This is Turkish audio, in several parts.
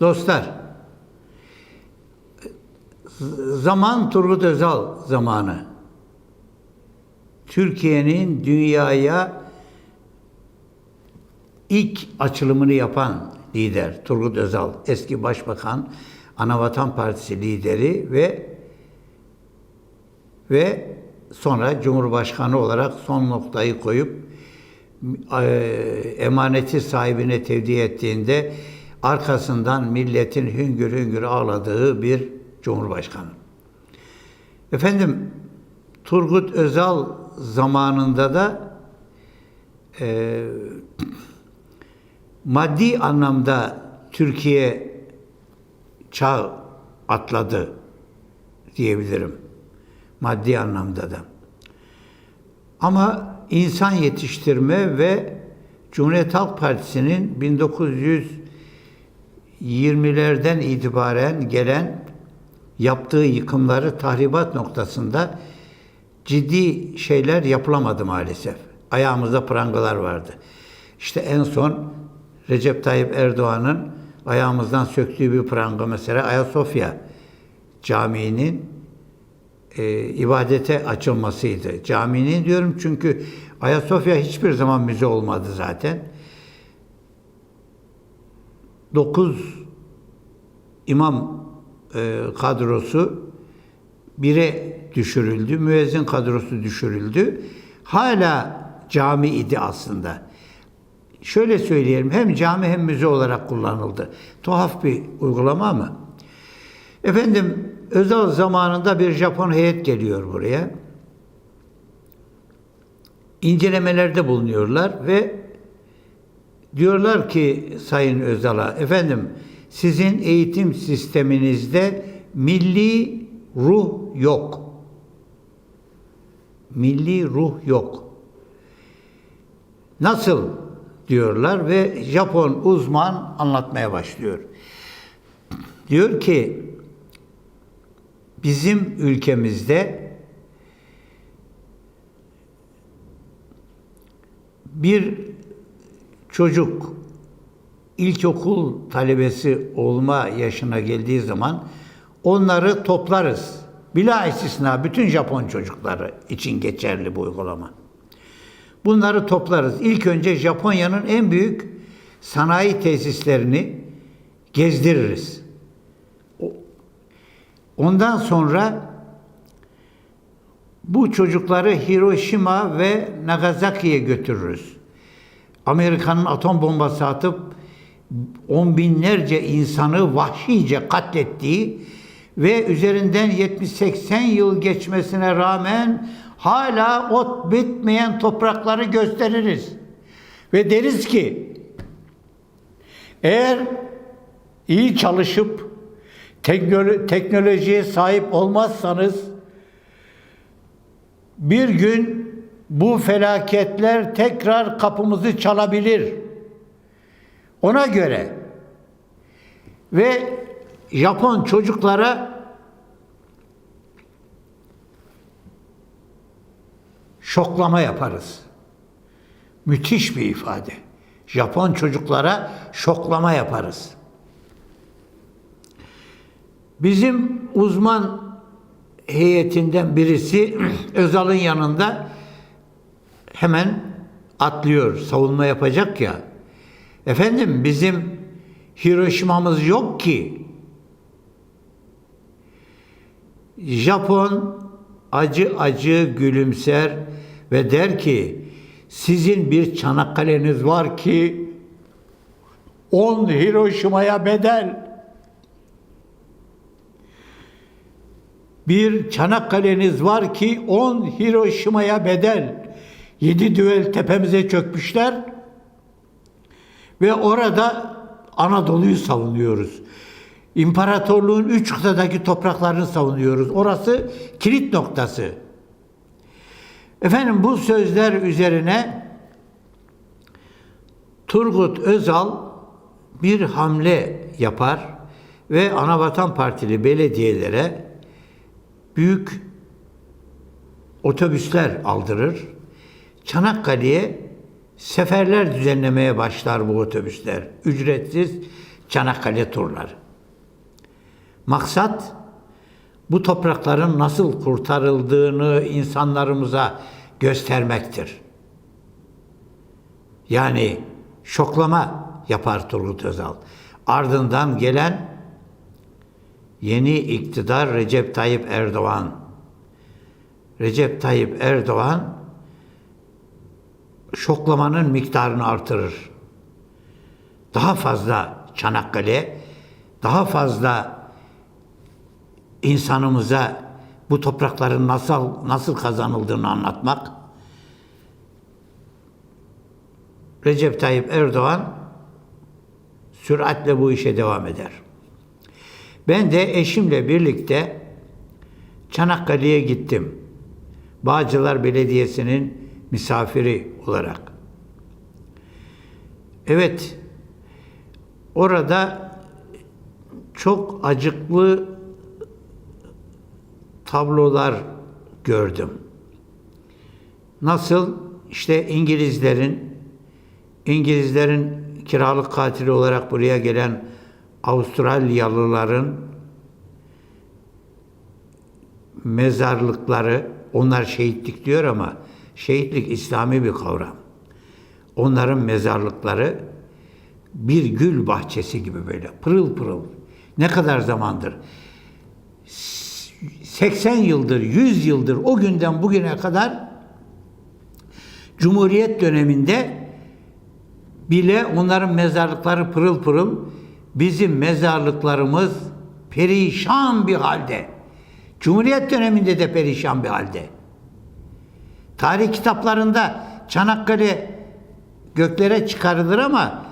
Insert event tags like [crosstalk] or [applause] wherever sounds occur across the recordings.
Dostlar, zaman Turgut Özal zamanı. Türkiye'nin dünyaya ilk açılımını yapan lider Turgut Özal, eski başbakan, Anavatan Partisi lideri ve ve sonra Cumhurbaşkanı olarak son noktayı koyup emaneti sahibine tevdi ettiğinde arkasından milletin hüngür hüngür ağladığı bir Cumhurbaşkanı. Efendim Turgut Özal zamanında da e, [clears throat] maddi anlamda Türkiye çağ atladı diyebilirim. Maddi anlamda da. Ama insan yetiştirme ve Cumhuriyet Halk Partisi'nin 1920'lerden itibaren gelen yaptığı yıkımları tahribat noktasında ciddi şeyler yapılamadı maalesef. Ayağımızda prangalar vardı. İşte en son Recep Tayyip Erdoğan'ın ayağımızdan söktüğü bir pranga mesela Ayasofya Camii'nin e, ibadete açılmasıydı. Caminin diyorum çünkü Ayasofya hiçbir zaman müze olmadı zaten. Dokuz imam e, kadrosu bire düşürüldü. Müezzin kadrosu düşürüldü. Hala cami idi aslında. Şöyle söyleyelim hem cami hem müze olarak kullanıldı. Tuhaf bir uygulama mı? Efendim Özal zamanında bir Japon heyet geliyor buraya. İncelemelerde bulunuyorlar ve diyorlar ki Sayın Özal'a efendim sizin eğitim sisteminizde milli ruh yok. Milli ruh yok. Nasıl diyorlar ve Japon uzman anlatmaya başlıyor. Diyor ki bizim ülkemizde bir çocuk ilkokul talebesi olma yaşına geldiği zaman onları toplarız. Bila istisna bütün Japon çocukları için geçerli bu uygulama. Bunları toplarız. İlk önce Japonya'nın en büyük sanayi tesislerini gezdiririz. Ondan sonra bu çocukları Hiroşima ve Nagasaki'ye götürürüz. Amerika'nın atom bombası atıp on binlerce insanı vahşice katlettiği ve üzerinden 70-80 yıl geçmesine rağmen hala ot bitmeyen toprakları gösteririz. Ve deriz ki eğer iyi çalışıp teknolo- teknolojiye sahip olmazsanız bir gün bu felaketler tekrar kapımızı çalabilir. Ona göre ve Japon çocuklara şoklama yaparız. Müthiş bir ifade. Japon çocuklara şoklama yaparız. Bizim uzman heyetinden birisi [clears throat] Özal'ın yanında hemen atlıyor, savunma yapacak ya. Efendim bizim Hiroşima'mız yok ki. Japon acı acı gülümser ve der ki sizin bir Çanakkale'niz var ki 10 Hiroşima'ya bedel. Bir Çanakkale'niz var ki 10 Hiroşima'ya bedel. Yedi düvel tepemize çökmüşler ve orada Anadolu'yu savunuyoruz. İmparatorluğun üç kıtadaki topraklarını savunuyoruz. Orası kilit noktası. Efendim bu sözler üzerine Turgut Özal bir hamle yapar ve Anavatan Partili belediyelere büyük otobüsler aldırır. Çanakkale'ye seferler düzenlemeye başlar bu otobüsler. Ücretsiz Çanakkale turları. Maksat bu toprakların nasıl kurtarıldığını insanlarımıza göstermektir. Yani şoklama yapar Turgut Özal. Ardından gelen yeni iktidar Recep Tayyip Erdoğan. Recep Tayyip Erdoğan şoklamanın miktarını artırır. Daha fazla Çanakkale, daha fazla insanımıza bu toprakların nasıl nasıl kazanıldığını anlatmak. Recep Tayyip Erdoğan süratle bu işe devam eder. Ben de eşimle birlikte Çanakkale'ye gittim. Bağcılar Belediyesi'nin misafiri olarak. Evet, orada çok acıklı tablolar gördüm. Nasıl? İşte İngilizlerin İngilizlerin kiralık katili olarak buraya gelen Avustralyalıların mezarlıkları, onlar şehitlik diyor ama şehitlik İslami bir kavram. Onların mezarlıkları bir gül bahçesi gibi böyle pırıl pırıl. Ne kadar zamandır? 80 yıldır, 100 yıldır o günden bugüne kadar Cumhuriyet döneminde bile onların mezarlıkları pırıl pırıl, bizim mezarlıklarımız perişan bir halde. Cumhuriyet döneminde de perişan bir halde. Tarih kitaplarında Çanakkale göklere çıkarılır ama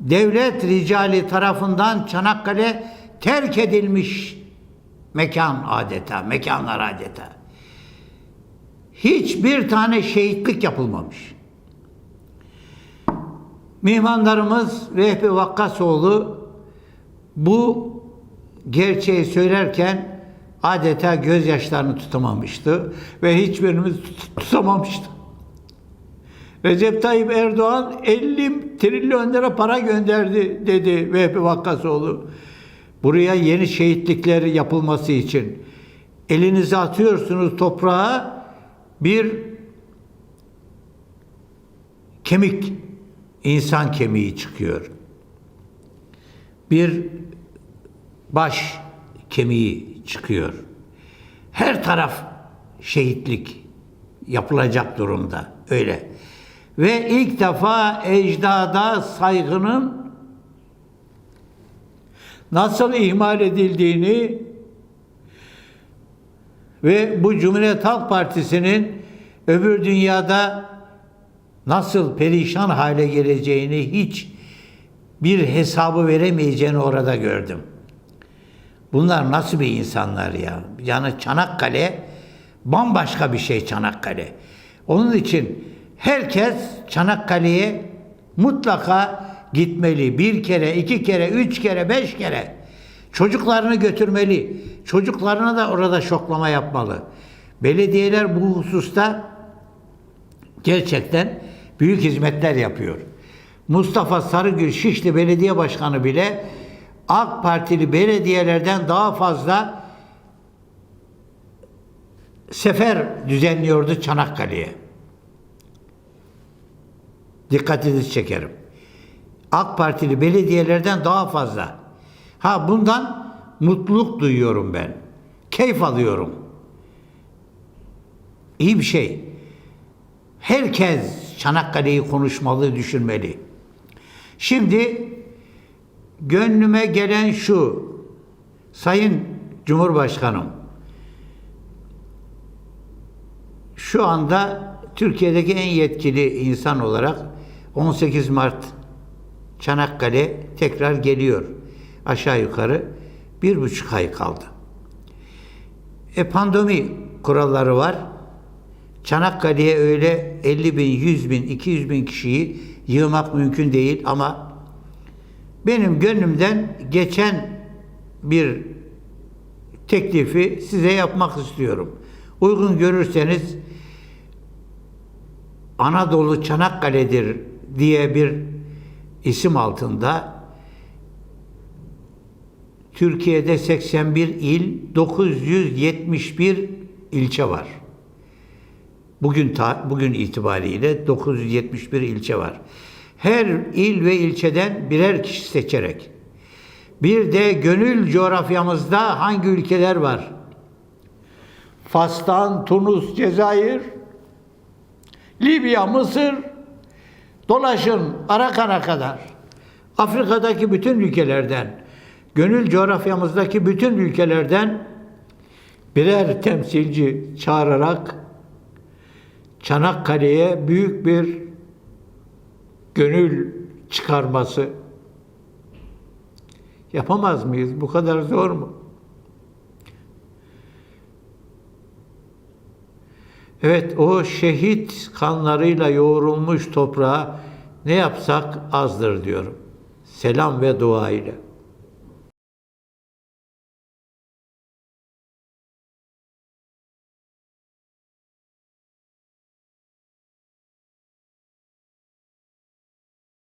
devlet ricali tarafından Çanakkale terk edilmiş mekan adeta, mekanlar adeta. Hiçbir tane şehitlik yapılmamış. Mihmanlarımız Vehbi Vakkasoğlu bu gerçeği söylerken adeta gözyaşlarını tutamamıştı ve hiçbirimiz tut- tutamamıştı. Recep Tayyip Erdoğan 50 trilyon lira para gönderdi dedi Vehbi Vakkasoğlu. Buraya yeni şehitlikler yapılması için elinizi atıyorsunuz toprağa bir kemik, insan kemiği çıkıyor. Bir baş kemiği çıkıyor. Her taraf şehitlik yapılacak durumda. Öyle. Ve ilk defa ecdada saygının nasıl ihmal edildiğini ve bu Cumhuriyet Halk Partisi'nin öbür dünyada nasıl perişan hale geleceğini hiç bir hesabı veremeyeceğini orada gördüm. Bunlar nasıl bir insanlar ya? Yani Çanakkale bambaşka bir şey Çanakkale. Onun için herkes Çanakkale'ye mutlaka gitmeli. Bir kere, iki kere, üç kere, beş kere. Çocuklarını götürmeli. Çocuklarına da orada şoklama yapmalı. Belediyeler bu hususta gerçekten büyük hizmetler yapıyor. Mustafa Sarıgül Şişli Belediye Başkanı bile AK Partili belediyelerden daha fazla sefer düzenliyordu Çanakkale'ye. Dikkatinizi çekerim. AK Partili belediyelerden daha fazla. Ha bundan mutluluk duyuyorum ben. Keyif alıyorum. İyi bir şey. Herkes Çanakkale'yi konuşmalı, düşünmeli. Şimdi gönlüme gelen şu. Sayın Cumhurbaşkanım, şu anda Türkiye'deki en yetkili insan olarak 18 Mart Çanakkale tekrar geliyor. Aşağı yukarı bir buçuk ay kaldı. E pandemi kuralları var. Çanakkale'ye öyle 50 bin, 100 bin, 200 bin kişiyi yığmak mümkün değil ama benim gönlümden geçen bir teklifi size yapmak istiyorum. Uygun görürseniz Anadolu Çanakkale'dir diye bir isim altında Türkiye'de 81 il, 971 ilçe var. Bugün ta- bugün itibariyle 971 ilçe var. Her il ve ilçeden birer kişi seçerek. Bir de gönül coğrafyamızda hangi ülkeler var? Fas'tan Tunus, Cezayir, Libya, Mısır, dolaşın Arakan'a kadar. Afrika'daki bütün ülkelerden, gönül coğrafyamızdaki bütün ülkelerden birer temsilci çağırarak Çanakkale'ye büyük bir gönül çıkarması yapamaz mıyız? Bu kadar zor mu? Evet, o şehit kanlarıyla yoğrulmuş toprağa ne yapsak azdır diyorum. Selam ve dua ile.